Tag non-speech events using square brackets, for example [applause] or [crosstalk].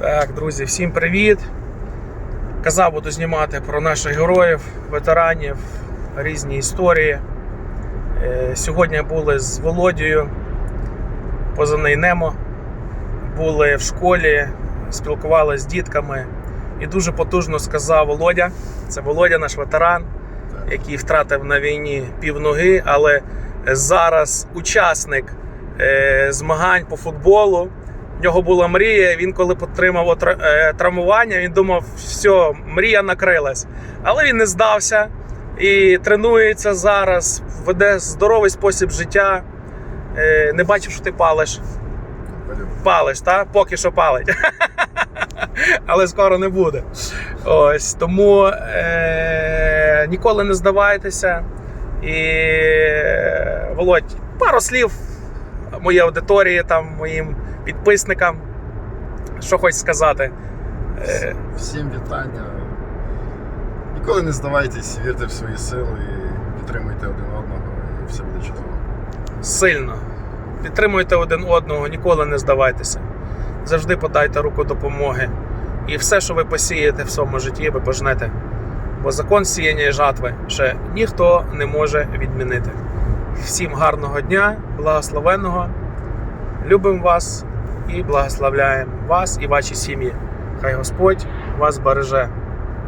Так, друзі, всім привіт. Казав, буду знімати про наших героїв, ветеранів, різні історії. Е, Сьогодні були з Володією, позивний Немо. Були в школі, спілкувалися з дітками. І дуже потужно сказав Володя. Це Володя, наш ветеран, який втратив на війні півноги, але зараз учасник е, змагань по футболу. В нього була мрія. Він коли отримав е, травмування, він думав, все, мрія накрилась. Але він не здався і тренується зараз, веде здоровий спосіб життя. Е, Не бачив, що ти палиш. Палиш, так? Поки що палить. [laughs] Але скоро не буде. Ось тому е- ніколи не здавайтеся. І Володь, пару слів моїй аудиторії, там, моїм підписникам. Що хочеш сказати? Е, Всім вітання. Ніколи не здавайтесь, вірте в свої сили, і підтримуйте один одного, і все буде чудово. сильно. Підтримуйте один одного, ніколи не здавайтеся. Завжди подайте руку допомоги. І все, що ви посієте в своєму житті, ви пожнете. Бо закон сіяння і жатви ще ніхто не може відмінити. Всім гарного дня, благословенного. Любимо вас і благословляємо вас і ваші сім'ї. Хай Господь вас береже.